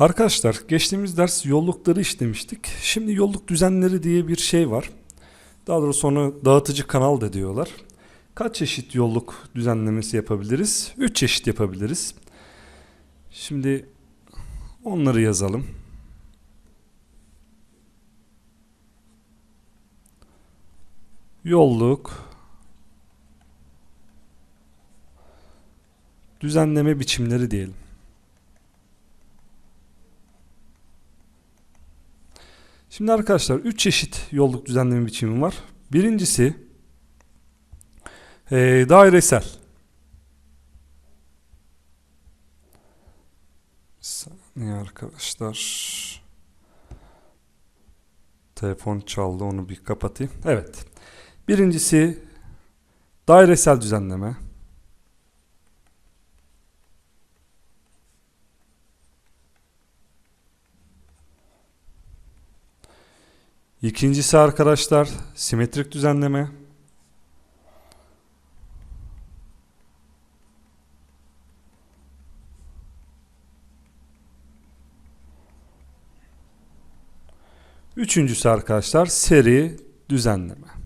Arkadaşlar geçtiğimiz ders yollukları işlemiştik. Şimdi yolluk düzenleri diye bir şey var. Daha doğrusu onu dağıtıcı kanal da diyorlar. Kaç çeşit yolluk düzenlemesi yapabiliriz? 3 çeşit yapabiliriz. Şimdi onları yazalım. Yolluk düzenleme biçimleri diyelim. Şimdi arkadaşlar 3 çeşit yolluk düzenleme biçimi var. Birincisi eee, dairesel. Bir saniye arkadaşlar. Telefon çaldı onu bir kapatayım. Evet. Birincisi dairesel düzenleme. İkincisi arkadaşlar simetrik düzenleme. Üçüncüsü arkadaşlar seri düzenleme.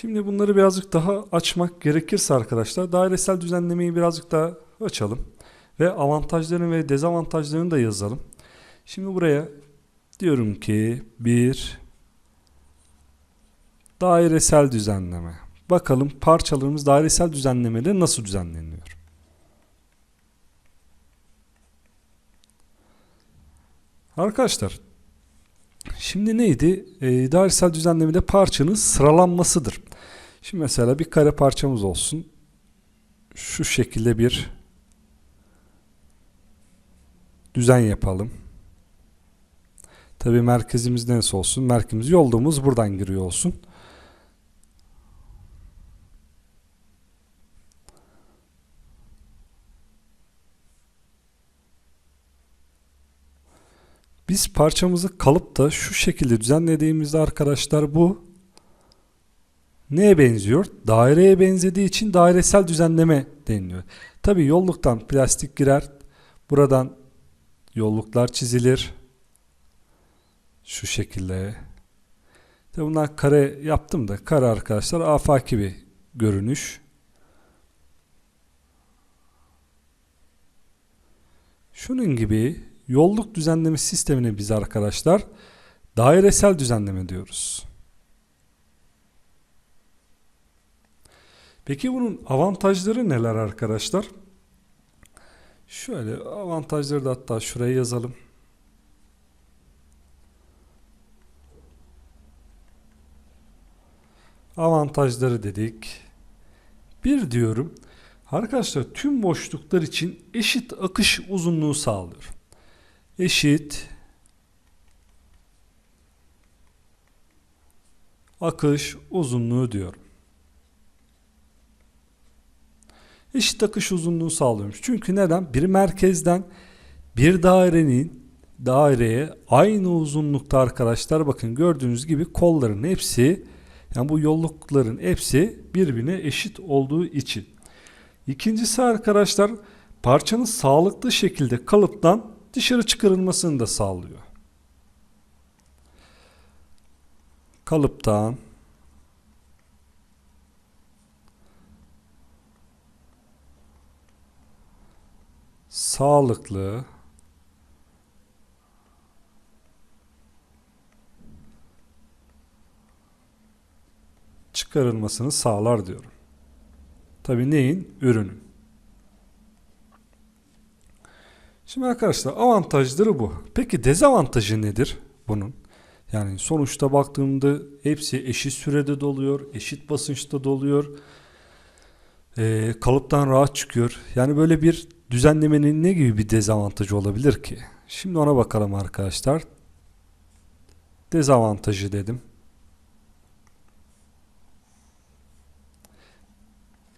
Şimdi bunları birazcık daha açmak gerekirse arkadaşlar dairesel düzenlemeyi birazcık daha açalım. Ve avantajlarını ve dezavantajlarını da yazalım. Şimdi buraya diyorum ki bir dairesel düzenleme. Bakalım parçalarımız dairesel düzenlemede nasıl düzenleniyor? Arkadaşlar Şimdi neydi? E, dairesel düzenlemede parçanın sıralanmasıdır. Şimdi mesela bir kare parçamız olsun. Şu şekilde bir düzen yapalım. Tabii merkezimiz neresi olsun? Merkezimiz yolduğumuz buradan giriyor olsun. Biz parçamızı kalıpta şu şekilde düzenlediğimizde arkadaşlar bu neye benziyor? Daireye benzediği için dairesel düzenleme deniliyor. Tabi yolluktan plastik girer. Buradan yolluklar çizilir. Şu şekilde. Tabi bunlar kare yaptım da kare arkadaşlar afaki bir görünüş. Şunun gibi yolluk düzenleme sistemine biz arkadaşlar dairesel düzenleme diyoruz. Peki bunun avantajları neler arkadaşlar? Şöyle avantajları da hatta şuraya yazalım. Avantajları dedik. Bir diyorum. Arkadaşlar tüm boşluklar için eşit akış uzunluğu sağlıyor eşit akış uzunluğu diyorum. Eşit akış uzunluğu sağlıyormuş. Çünkü neden? Bir merkezden bir dairenin daireye aynı uzunlukta arkadaşlar bakın gördüğünüz gibi kolların hepsi yani bu yollukların hepsi birbirine eşit olduğu için. İkincisi arkadaşlar parçanın sağlıklı şekilde kalıptan dışarı çıkarılmasını da sağlıyor. Kalıptan sağlıklı çıkarılmasını sağlar diyorum. Tabi neyin? Ürünün. Şimdi arkadaşlar avantajları bu. Peki dezavantajı nedir bunun? Yani sonuçta baktığımda hepsi eşit sürede doluyor, eşit basınçta doluyor. Ee, kalıptan rahat çıkıyor. Yani böyle bir düzenlemenin ne gibi bir dezavantajı olabilir ki? Şimdi ona bakalım arkadaşlar. Dezavantajı dedim.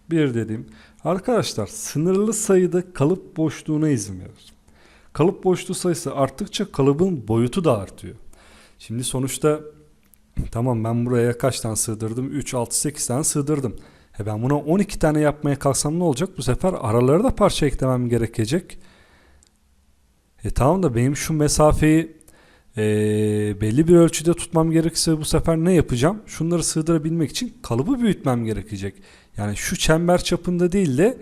Bir dedim. Arkadaşlar sınırlı sayıda kalıp boşluğuna izin verir. Kalıp boşluğu sayısı arttıkça kalıbın boyutu da artıyor. Şimdi sonuçta Tamam ben buraya kaç tane sığdırdım? 3, 6, 8 tane sığdırdım. E ben buna 12 tane yapmaya kalksam ne olacak? Bu sefer aralara da parça eklemem gerekecek. E tamam da benim şu mesafeyi e, belli bir ölçüde tutmam gerekirse bu sefer ne yapacağım? Şunları sığdırabilmek için kalıbı büyütmem gerekecek. Yani şu çember çapında değil de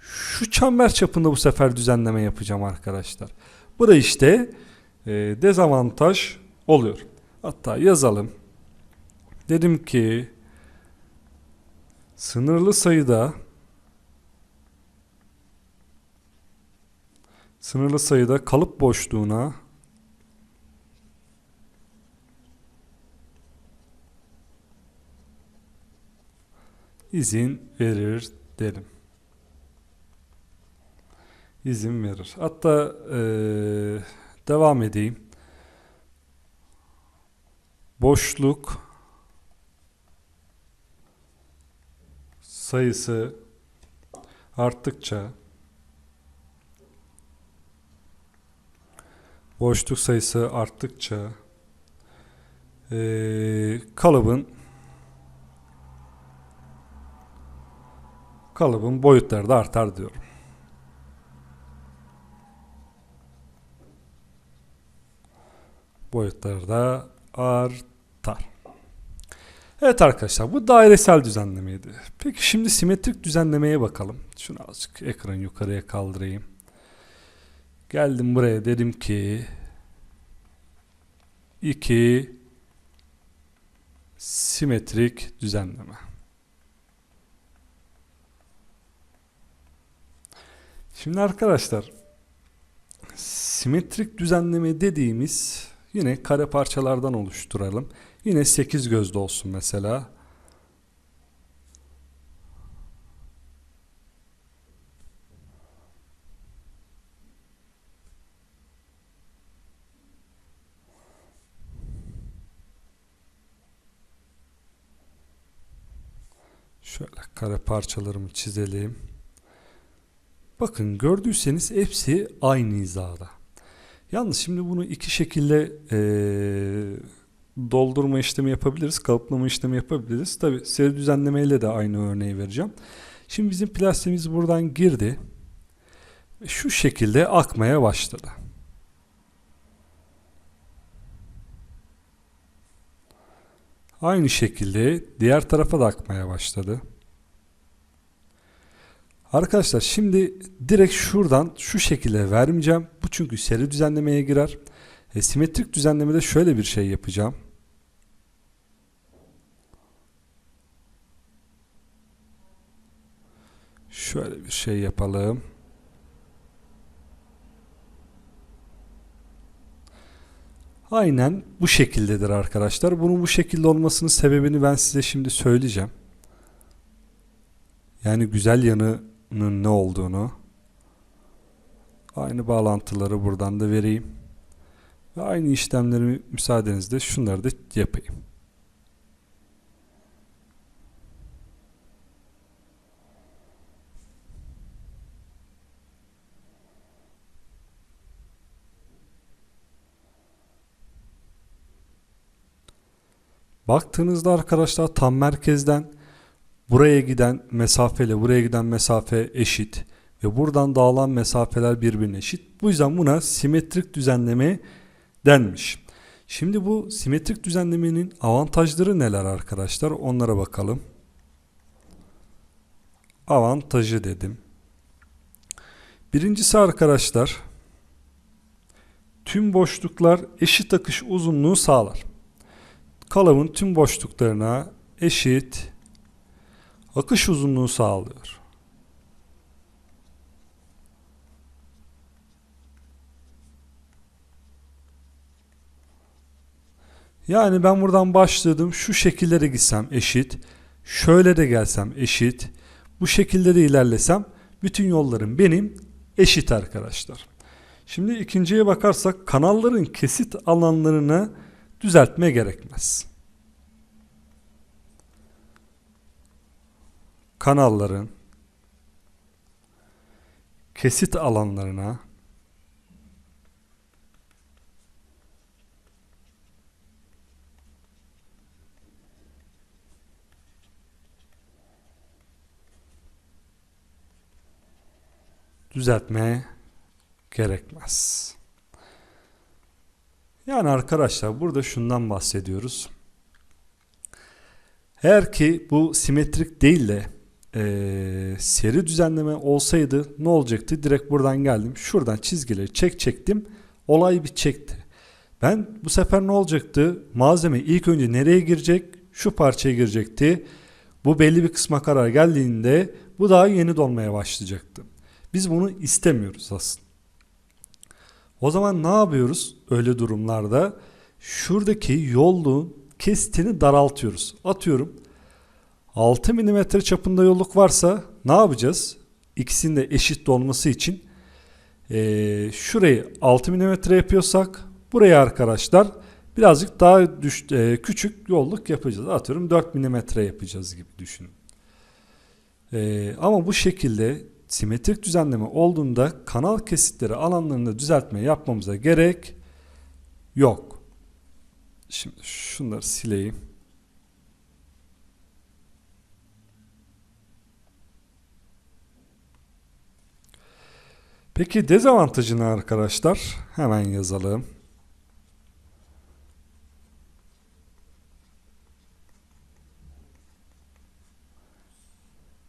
şu çember çapında bu sefer düzenleme yapacağım arkadaşlar. Bu da işte e, dezavantaj oluyor. Hatta yazalım. Dedim ki sınırlı sayıda sınırlı sayıda kalıp boşluğuna izin verir derim. İzin verir. Hatta eee, devam edeyim. Boşluk sayısı arttıkça boşluk sayısı arttıkça eee, kalıbın kalıbın boyutları da artar diyorum. Boyutları da artar. Evet arkadaşlar bu dairesel düzenlemeydi. Peki şimdi simetrik düzenlemeye bakalım. Şunu azıcık ekranı yukarıya kaldırayım. Geldim buraya dedim ki 2 simetrik düzenleme. Şimdi arkadaşlar simetrik düzenleme dediğimiz yine kare parçalardan oluşturalım. Yine 8 gözlü olsun mesela. Şöyle kare parçalarımı çizelim. Bakın gördüyseniz hepsi aynı hizada. Yalnız şimdi bunu iki şekilde eee, doldurma işlemi yapabiliriz. Kalıplama işlemi yapabiliriz. Tabi seri düzenlemeyle de aynı örneği vereceğim. Şimdi bizim plastiğimiz buradan girdi. Şu şekilde akmaya başladı. Aynı şekilde diğer tarafa da akmaya başladı. Arkadaşlar şimdi direkt şuradan şu şekilde vermeyeceğim. Bu çünkü seri düzenlemeye girer. E, simetrik düzenlemede şöyle bir şey yapacağım. Şöyle bir şey yapalım. Aynen bu şekildedir arkadaşlar. Bunun bu şekilde olmasının sebebini ben size şimdi söyleyeceğim. Yani güzel yanının ne olduğunu. Aynı bağlantıları buradan da vereyim. Ve aynı işlemleri müsaadenizle şunları da yapayım. Baktığınızda arkadaşlar tam merkezden buraya giden mesafeyle buraya giden mesafe eşit ve buradan dağılan mesafeler birbirine eşit. Bu yüzden buna simetrik düzenleme denmiş. Şimdi bu simetrik düzenlemenin avantajları neler arkadaşlar? Onlara bakalım. Avantajı dedim. Birincisi arkadaşlar tüm boşluklar eşit akış uzunluğu sağlar. Kalıbın tüm boşluklarına eşit akış uzunluğu sağlıyor. Yani ben buradan başladım. Şu şekillere gitsem eşit. Şöyle de gelsem eşit. Bu şekilde de ilerlesem bütün yollarım benim eşit arkadaşlar. Şimdi ikinciye bakarsak kanalların kesit alanlarını düzeltme gerekmez. Kanalların kesit alanlarına düzeltme gerekmez. Yani arkadaşlar burada şundan bahsediyoruz. Eğer ki bu simetrik değil de eee, seri düzenleme olsaydı ne olacaktı? Direkt buradan geldim. Şuradan çizgileri çek çektim. Olay bir çekti. Ben bu sefer ne olacaktı? Malzeme ilk önce nereye girecek? Şu parçaya girecekti. Bu belli bir kısma kadar geldiğinde bu daha yeni dolmaya başlayacaktı. Biz bunu istemiyoruz aslında. O zaman ne yapıyoruz öyle durumlarda? Şuradaki yolluğun kesitini daraltıyoruz. Atıyorum 6 mm çapında yolluk varsa ne yapacağız? İkisinin de eşit dolması için eee, şurayı 6 mm yapıyorsak buraya arkadaşlar birazcık daha düş, eee, küçük yolluk yapacağız. Atıyorum 4 mm yapacağız gibi düşünün. Eee, ama bu şekilde simetrik düzenleme olduğunda kanal kesitleri alanlarında düzeltme yapmamıza gerek yok. Şimdi şunları sileyim. Peki dezavantajı ne arkadaşlar? Hemen yazalım.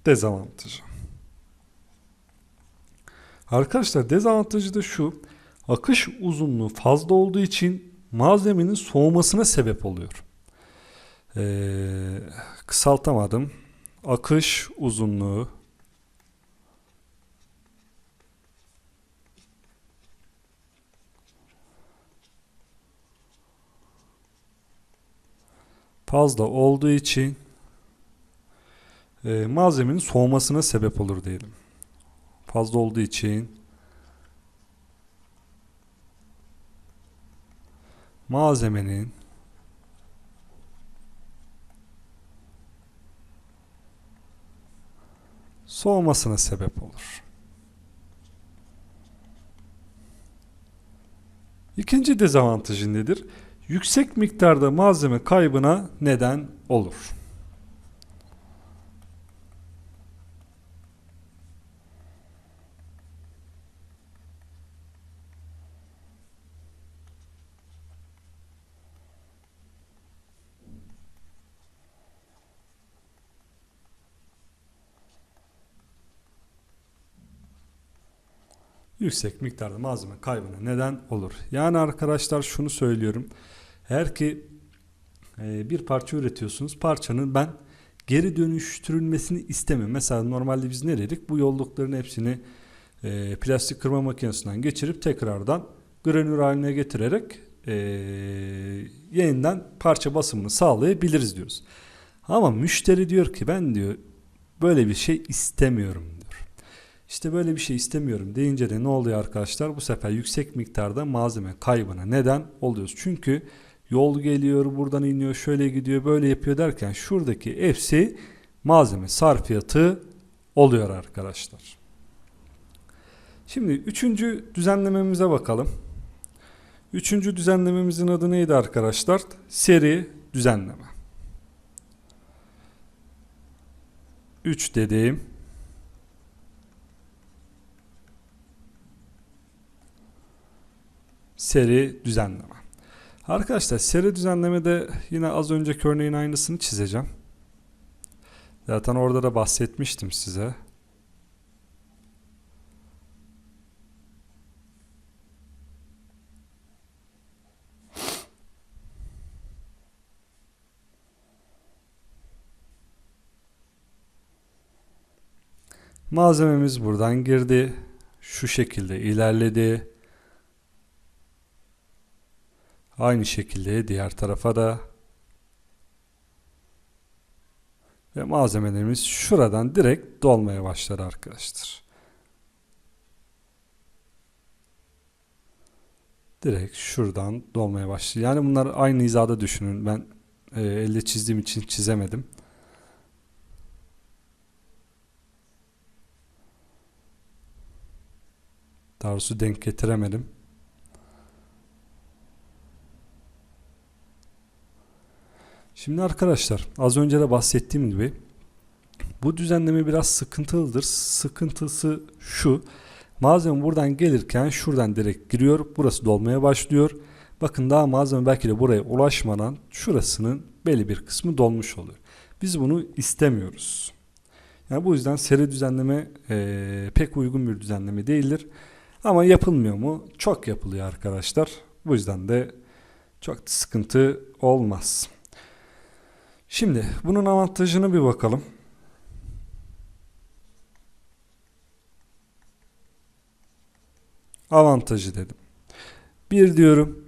Dezavantajı. Arkadaşlar dezavantajı da şu. Akış uzunluğu fazla olduğu için malzemenin soğumasına sebep oluyor. Ee, kısaltamadım. Akış uzunluğu fazla olduğu için e, malzemenin soğumasına sebep olur diyelim. Fazla olduğu için malzemenin soğumasına sebep olur. İkinci dezavantajı nedir? Yüksek miktarda malzeme kaybına neden olur. Yüksek miktarda malzeme kaybına neden olur. Yani arkadaşlar şunu söylüyorum. Eğer ki e, bir parça üretiyorsunuz. Parçanın ben geri dönüştürülmesini istemiyorum. Mesela normalde biz ne dedik? Bu yollukların hepsini e, plastik kırma makinesinden geçirip tekrardan granür haline getirerek e, yeniden parça basımını sağlayabiliriz diyoruz. Ama müşteri diyor ki ben diyor böyle bir şey istemiyorum. İşte böyle bir şey istemiyorum deyince de ne oluyor arkadaşlar? Bu sefer yüksek miktarda malzeme kaybına neden oluyoruz. Çünkü yol geliyor, buradan iniyor, şöyle gidiyor, böyle yapıyor derken şuradaki hepsi malzeme sarfiyatı oluyor arkadaşlar. Şimdi üçüncü düzenlememize bakalım. Üçüncü düzenlememizin adı neydi arkadaşlar? Seri düzenleme. 3 dediğim seri düzenleme. Arkadaşlar seri düzenlemede yine az önceki örneğin aynısını çizeceğim. Zaten orada da bahsetmiştim size. Malzememiz buradan girdi. Şu şekilde ilerledi. Aynı şekilde diğer tarafa da ve malzemelerimiz şuradan direkt dolmaya başladı arkadaşlar. Direkt şuradan dolmaya başladı. Yani bunlar aynı hizada düşünün. Ben e, elle çizdiğim için çizemedim. Daha denk getiremedim. Şimdi arkadaşlar az önce de bahsettiğim gibi bu düzenleme biraz sıkıntılıdır. Sıkıntısı şu. Malzeme buradan gelirken şuradan direkt giriyor. Burası dolmaya başlıyor. Bakın daha malzeme belki de buraya ulaşmadan şurasının belli bir kısmı dolmuş oluyor. Biz bunu istemiyoruz. Yani bu yüzden seri düzenleme eee, pek uygun bir düzenleme değildir. Ama yapılmıyor mu? Çok yapılıyor arkadaşlar. Bu yüzden de çok sıkıntı olmaz. Şimdi bunun avantajını bir bakalım. Avantajı dedim. Bir diyorum.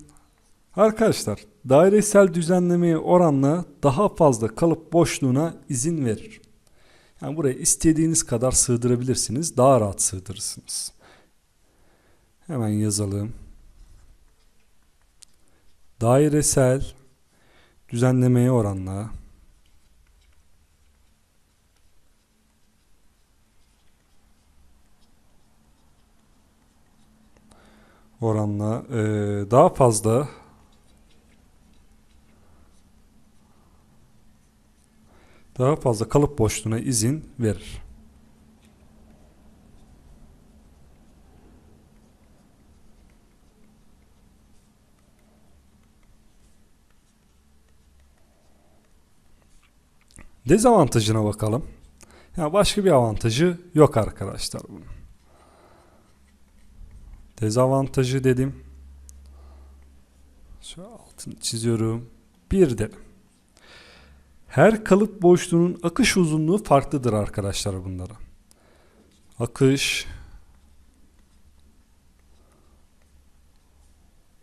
Arkadaşlar dairesel düzenlemeye oranla daha fazla kalıp boşluğuna izin verir. Yani buraya istediğiniz kadar sığdırabilirsiniz. Daha rahat sığdırırsınız. Hemen yazalım. Dairesel düzenlemeye oranla oranla eee, daha fazla daha fazla kalıp boşluğuna izin verir. Dezavantajına bakalım. Ya başka bir avantajı yok arkadaşlar bunun. Dezavantajı dedim. Şu altını çiziyorum. Bir de her kalıp boşluğunun akış uzunluğu farklıdır arkadaşlar bunlara. Akış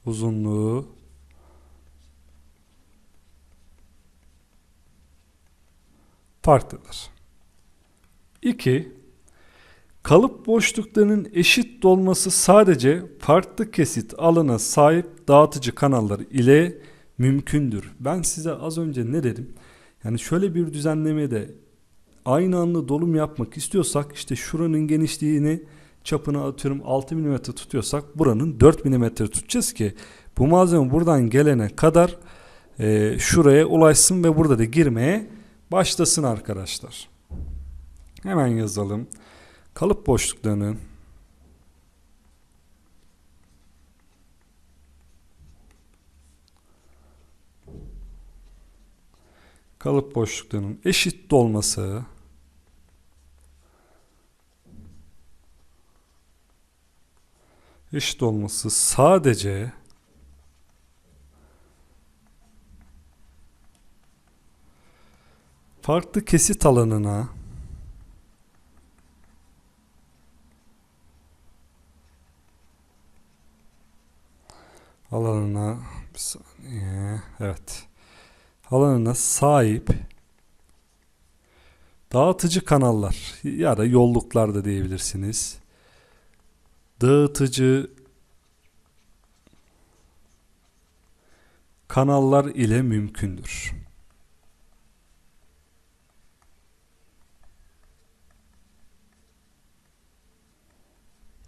uzunluğu farklıdır. 2. Kalıp boşluklarının eşit dolması sadece farklı kesit alana sahip dağıtıcı kanallar ile mümkündür. Ben size az önce ne dedim? Yani şöyle bir düzenlemede aynı anda dolum yapmak istiyorsak işte şuranın genişliğini çapını atıyorum 6 mm tutuyorsak buranın 4 mm tutacağız ki bu malzeme buradan gelene kadar e, şuraya ulaşsın ve burada da girmeye başlasın arkadaşlar. Hemen yazalım. Kalıp boşluklarının kalıp boşluklarının eşit dolması. Eşit olması sadece farklı kesit alanına alanına bir saniye evet alanına sahip dağıtıcı kanallar ya da yolluklar da diyebilirsiniz. Dağıtıcı kanallar ile mümkündür.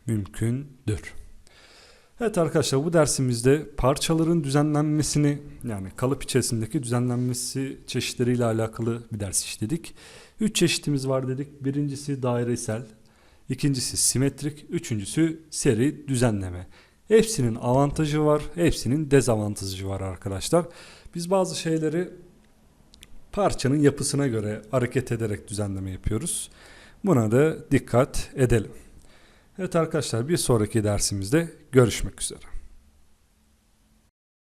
Mümkündür. Evet arkadaşlar bu dersimizde parçaların düzenlenmesini yani kalıp içerisindeki düzenlenmesi çeşitleriyle alakalı bir ders işledik. Üç çeşitimiz var dedik. Birincisi dairesel, ikincisi simetrik, üçüncüsü seri düzenleme. Hepsinin avantajı var, hepsinin dezavantajı var arkadaşlar. Biz bazı şeyleri parçanın yapısına göre hareket ederek düzenleme yapıyoruz. Buna da dikkat edelim. Evet arkadaşlar bir sonraki dersimizde görüşmek üzere.